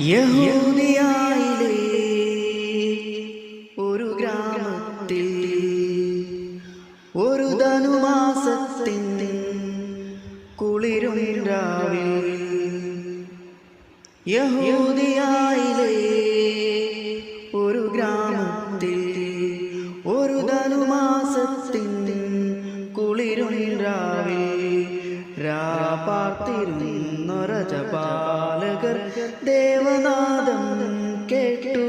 യഹൂദിയായിലെ ഒരു ഗ്രാമത്തിൽ ഒരു ഒരു ഗ്രാമത്തിൽ ഒരു രാപാർത്തിരുന്നൊരജപാലകർ ദേവനാദം കേട്ടു.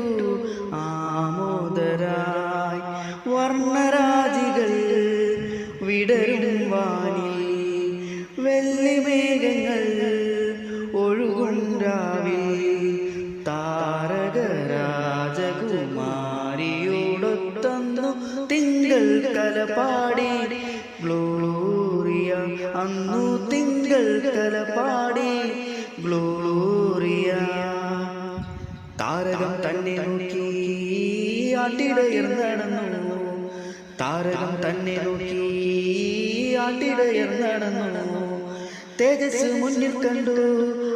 ആമോദരായി വർണരാജികൾ വിടരും വാനിൽ. വെള്ളിമേഘങ്ങൾ ഒഴുകും രാവിൽ താരകരാജകുമാരിയോടൊത്തന്നു തിങ്കൾ കലപാടി ഗ്ലോറിയ അന്നു തിങ്കൾ കലപാടി ഗ്ലോറിയ തന്നെ നോക്കി ആട്ടിടയർ നടന്നു. താരകം തന്നെ നോക്കി ആട്ടിടയർ നടന്നു. തേജസ് മുന്നിൽ കണ്ടു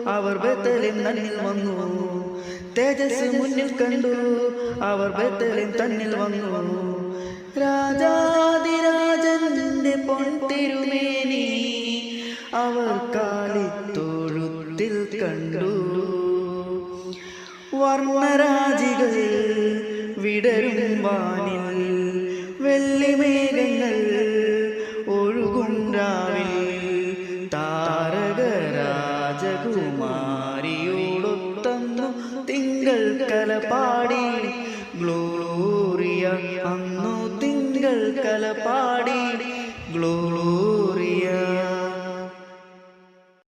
അവർ ബത്തലിൻ തന്നിൽ വന്നു. തേജസ് മുന്നിൽ കണ്ടു അവർ ബത്തലിൻ തന്നിൽ വന്നു. രാജാതിരാജന്റെ പൊൻതിരുമേനി അവർ കാലിത്തൊഴുത്തിൽ കണ്ടു. വർണരാജികൾ വിടരും വാനിൽ. വെള്ളിമേഘങ്ങൾ ഒഴുകും രാവിൽ താരകരാജകുമാരിയോടൊത്തന്നു തിങ്കൾ കലപാടി ഗ്ലോറിയ അന്നു തിങ്കൾ കലപാടി ഗ്ലോറിയ